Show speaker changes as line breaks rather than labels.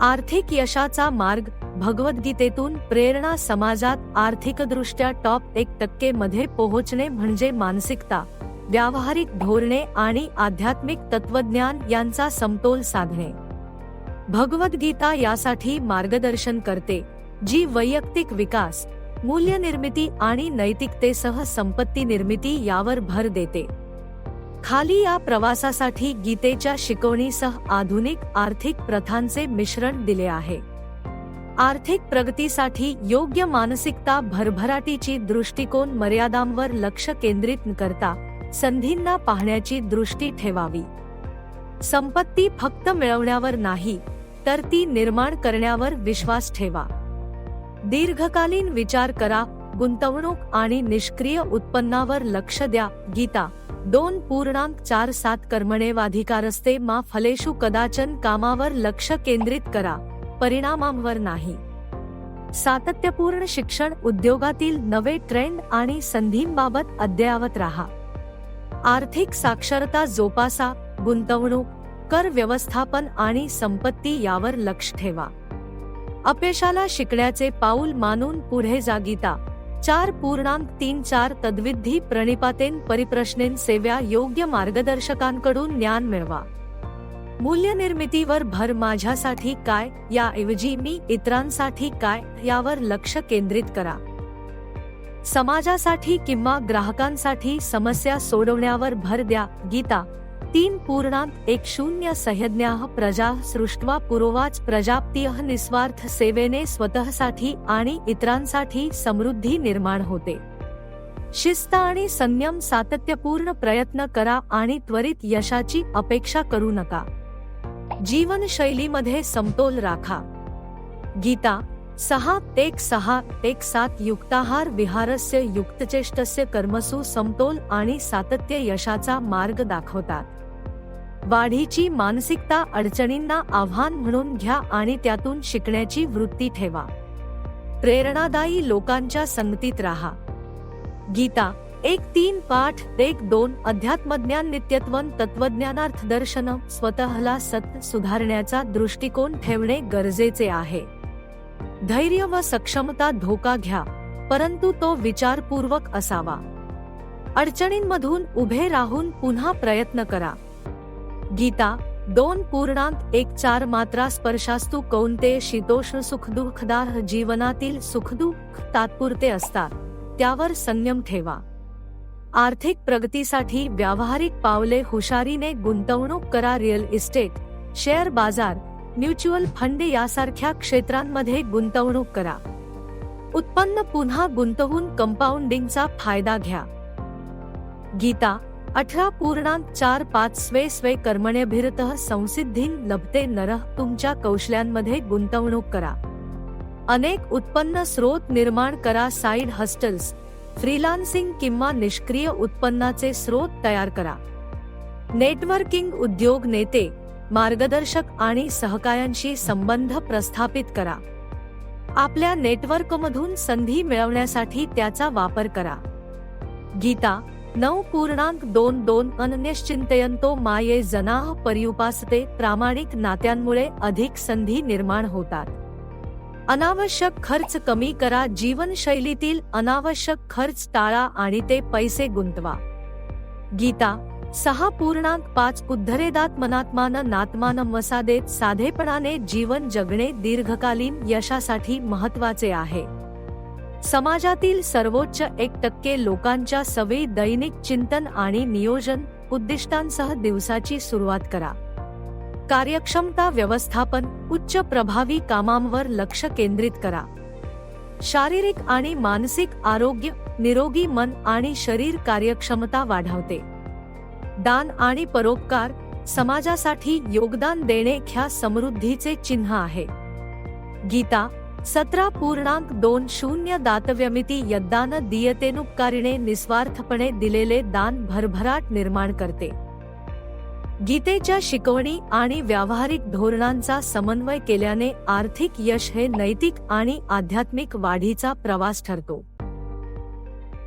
आर्थिक यशाचा मार्ग भगवद्गीतेतून प्रेरणा समाजात आर्थिकदृष्ट्या टॉप एक टक्के मध्ये पोहोचणे म्हणजे मानसिकता व्यावहारिक धोरणे आणि आध्यात्मिक तत्वज्ञान यांचा समतोल साधणे. भगवद्गीता यासाठी मार्गदर्शन करते जी वैयक्तिक विकास मूल्यनिर्मिती आणि नैतिकतेसह संपत्ती निर्मिती यावर भर देते. खाली या प्रवासासाठी गीतेच्या शिकवणीसह आधुनिक आर्थिक प्रथांचे मिश्रण दिले आहे. आर्थिक प्रगतीसाठी योग्य मानसिकता भरभराटीची दृष्टिकोन मर्यादांवर लक्ष केंद्रित करता संधींना पाहण्याची दृष्टी ठेवावी. संपत्ती फक्त मिळवण्यावर नाही तर ती निर्माण करण्यावर विश्वास ठेवा. दीर्घकालीन विचार करा गुंतवणूक आणि निष्क्रिय उत्पन्नावर लक्ष द्या गीता. दोन पूर्णांक चार सात कर्मणेवाधिकारस्ते मा फलेषु कदाचन कामावर लक्ष केंद्रित करा. परिणामांवर नाही. सातत्यपूर्ण शिक्षण उद्योगातील नवे ट्रेंड आणि संधींबाबत अद्ययावत राहा. आर्थिक साक्षरता जोपासा गुंतवणूक कर व्यवस्थापन आणि संपत्ती यावर लक्ष ठेवा. अपयशाला शिकण्याचे पाऊल मानून पुढे जागिता. चार पूर्णांक तीन चार तद्विधी प्रणिपातेन परिप्रश्नेन सेव्या योग्य मार्गदर्शकांकडून ज्ञान मिळवा. मूल्यनिर्मितीवर भर माझ्यासाठी काय याऐवजी मी इतरांसाठी काय यावर लक्ष केंद्रित करा. समाजासाठी किंवा ग्राहकांसाठी समस्या सोडवण्यावर भर द्या गीता. तीन पूर्णांक एक शून्य सह्यज्ञा प्रजा सृष्ट्वा पुरोवाच प्रजाप्तीय निस्वार्थ सेवेने स्वतःसाठी आणि इतरांसाठी समृद्धी निर्माण होते. शिस्त आणि संयम सातत्यपूर्ण प्रयत्न करा आणि त्वरित यशाची अपेक्षा करू नका. जीवनशैलीमध्ये समतोल राखा. गीता सहा एक सहा एक सात युक्ताहार विहारस्य युक्तचेष्टस्य कर्मसु समतोल आणि सातत्य यशाचा मार्ग दाखवतात. वाढीची मानसिकता अडचणींना आव्हान म्हणून घ्या आणि त्यातून शिकण्याची वृत्ती ठेवा. प्रेरणादायी लोकांच्या संगतीत राहा. गीता एक तीन पाठ एक दोन अध्यात्मज्ञान नित्यत्वन तत्वज्ञानार्थ दर्शन स्वतःला सत सुधारण्याचा दृष्टिकोन ठेवणे गरजेचे आहे. धैर्य व सक्षमता धोका घ्या परंतु तो विचारपूर्वक असावा. अडचणींमधून उभे राहून पुन्हा प्रयत्न करा. गीता दोन पूर्णांक एक चार मात्रा स्पर्शास्तू कोणते शीतोष्ण सुखदुःखदार जीवनातील सुखदुःख तात्पुरते असतात त्यावर संयम ठेवा. आर्थिक प्रगतीसाठी व्यावहारिक पावले हुशारीने गुंतवणूक करा रिअल इस्टेट शेअर बाजार म्युच्युअल फंड यासारख्या क्षेत्रांमध्ये गुंतवणूक करा. उत्पन्न पुन्हा गुंतवून कंपाऊंडिंगचा फायदा घ्या. गीता अठरा पूर्णांक चार पाच स्वे स्वे कर्मण्यभिरत संसिद्धी लभते नरः तुमच्या कौशल्यांमध्ये गुंतवणूक करा. अनेक उत्पन्न स्रोत निर्माण करा साइड हस्टल्स फ्रीलान्सिंग किंवा निष्क्रिय उत्पन्नाचे स्रोत तयार करा. नेटवर्किंग उद्योग नेते मार्गदर्शक आणि सहकायांशी संबंध प्रस्थापित करा. आपल्या नेटवर्कमधून संधी मिळवण्यासाठी त्याचा वापर करा. गीता नऊ पूर्णांक दोन दोन अनन्यश्चिंतयंतो माये जनाह परिउपासते प्रामाणिक नात्यांमुळे अधिक संधी निर्माण होतात. अनावश्यक खर्च कमी करा जीवनशैलीतील अनावश्यक खर्च टाळा आणि ते पैसे गुंतवा. गीता सहा पूर्णांक पाच उद्धरेदात मनात्मान नात्मान वसादेत साधेपणाने जीवन जगणे दीर्घकालीन यशासाठी महत्त्वाचे आहे. समाजातील सर्वोच्च एक टक्के लोकांच्या सवयी दैनिक चिंतन आणि नियोजन उद्दिष्टांसह दिवसाची सुरुवात करा. कार्यक्षमता व्यवस्थापन उच्च प्रभावी कामांवर लक्ष केंद्रित करा. शारीरिक आणि मानसिक आरोग्य निरोगी मन आणि शरीर कार्यक्षमता वाढवते. दान आणि परोपकार समाजासाठी योगदान देणे ह्या समृद्धीचे चिन्ह आहे. गीता सतरा पूर्णांक दोन शून्य दातव्यमिती यद्दान दियतेनुपकारिणे निस्वार्थपणे दिलेले दान भरभराट निर्माण करते. गीतेच्या शिकवणी आणि व्यावहारिक धोरणांचा समन्वय केल्याने आर्थिक यश हे नैतिक आणि आध्यात्मिक वाढीचा प्रवास ठरतो.